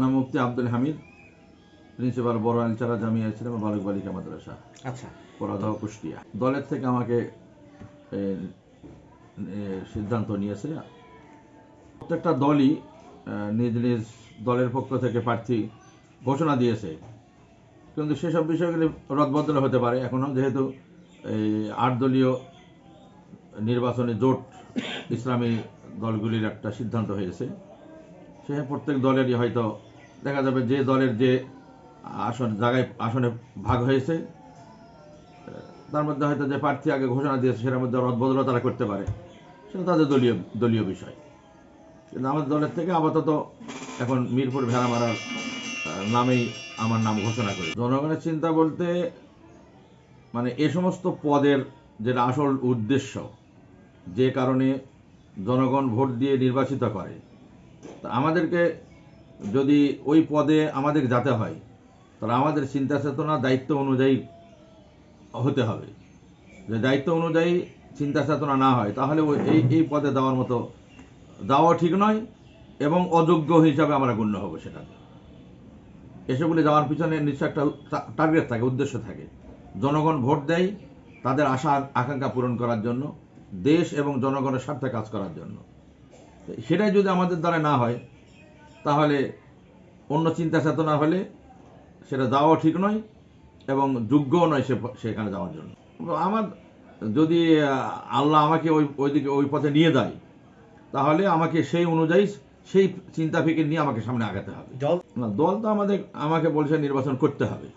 নাম মুফতি আব্দুল হামিদ প্রিন্সিপাল বড় আলচারা জামিয়া ইসলাম বালক বালিকা মাদ্রাসা আচ্ছা। পরাধা কুষ্টিয়া। দলের থেকে আমাকে সিদ্ধান্ত নিয়েছে। প্রত্যেকটা দলই নিজ নিজ দলের পক্ষ থেকে প্রার্থী ঘোষণা দিয়েছে। কিন্তু সেসব বিষয়গুলি রদবদল হতে পারে। এখনও যেহেতু এই আট দলীয় নির্বাচনে জোট ইসলামী দলগুলির একটা সিদ্ধান্ত হয়েছে। সে প্রত্যেক দলেরই হয়তো দেখা যাবে যে দলের যে আসন, জায়গায় আসনে ভাগ হয়েছে, তার মধ্যে হয়তো যে প্রার্থী আগে ঘোষণা দিয়েছে সেটার মধ্যে রদবদলও তারা করতে পারে। সেটা তাদের দলীয় দলীয় বিষয়। কিন্তু আমাদের দলের থেকে আপাতত এখন মিরপুর ভেড়া মারার নামেই আমার নাম ঘোষণা করি। জনগণের চিন্তা বলতে মানে এ সমস্ত পদের যেটা আসল উদ্দেশ্য, যে কারণে জনগণ ভোট দিয়ে নির্বাচিত করে, তা আমাদেরকে যদি ওই পদে আমাদের যেতে হয়, তাহলে আমাদের চিন্তা চেতনা দায়িত্ব অনুযায়ী হতে হবে। যে দায়িত্ব অনুযায়ী চিন্তা চেতনা না হয়, তাহলে ওই, এই এই পদে দেওয়ার মতো, দেওয়া ঠিক নয় এবং অযোগ্য হিসাবে আমরা গণ্য হব সেটা। এসবগুলি যাওয়ার পিছনে নিশ্চয় একটা টার্গেট থাকে, উদ্দেশ্য থাকে। জনগণ ভোট দেয় তাদের আশা আকাঙ্ক্ষা পূরণ করার জন্য, দেশ এবং জনগণের স্বার্থে কাজ করার জন্য। সেটাই যদি আমাদের দ্বারা না হয় তাহলে অন্য চিন্তা চেতনা হলে সেটা যাওয়া ঠিক নয় এবং যোগ্যও নয় সে সেখানে যাওয়ার জন্য। আমার যদি আল্লাহ আমাকে ওই ওইদিকে ওই পথে নিয়ে দেয় তাহলে আমাকে সেই অনুযায়ী সেই চিন্তা ফিকির নিয়ে আমাকে সামনে আগাতে হবে। দল? না দল তো আমাদের আমাকে বলছে নির্বাচন করতে হবে।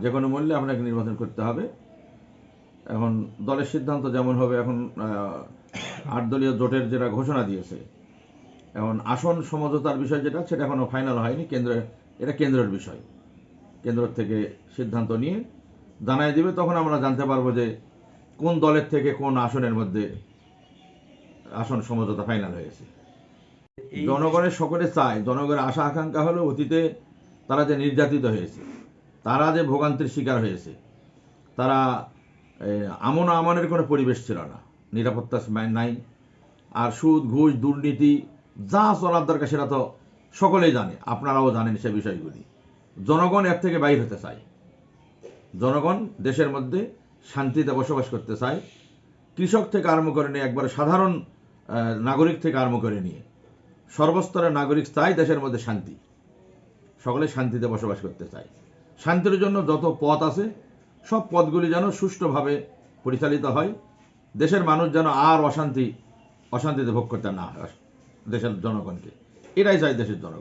যে কোনো মূল্যে আপনাকে নির্বাচন করতে হবে। এখন দলের সিদ্ধান্ত যেমন হবে এখন আট দলীয় জোটের যেটা ঘোষণা দিয়েছে এখন আসন সমঝোতার বিষয় যেটা সেটা এখনও ফাইনাল হয়নি। কেন্দ্র এটা কেন্দ্রের বিষয়। কেন্দ্র থেকে সিদ্ধান্ত নিয়ে জানাই দিবে তখন আমরা জানতে পারব যে কোন দলের থেকে কোন আসনের মধ্যে আসন সমঝোতা ফাইনাল হয়েছে। জনগণের সকলে চায় জনগণের আশা আকাঙ্ক্ষা হলো অতীতে তারা যে নির্যাতিত হয়েছে তারা যে ভোগান্তির শিকার হয়েছে তারা আমন আমানের কোনো পরিবেশ ছিল না। নিরাপত্তা নাই। আর সুদ ঘুষ দুর্নীতি যা চলার দরকার সেটা তো সকলেই জানে, আপনারাও জানেন সে বিষয়গুলি। জনগণ এর থেকে বাইর হতে চায়। জনগণ দেশের মধ্যে শান্তিতে বসবাস করতে চায়, কৃষক থেকে আরম্ভ করে নিয়ে, একবারে সাধারণ নাগরিক থেকে আরম্ভ করে নিয়ে, সর্বস্তরের নাগরিক চায় দেশের মধ্যে শান্তি। সকলে শান্তিতে বসবাস করতে চায়। শান্তির জন্য যত পথ আছে, সব পথগুলি যেন সুষ্ঠুভাবে পরিচালিত হয়। দেশের মানুষ যেন আর অশান্তি, অশান্তিতে ভোগ করতে না হয়। দেশের জনগণকে। এটাই চাই দেশের জনগণ।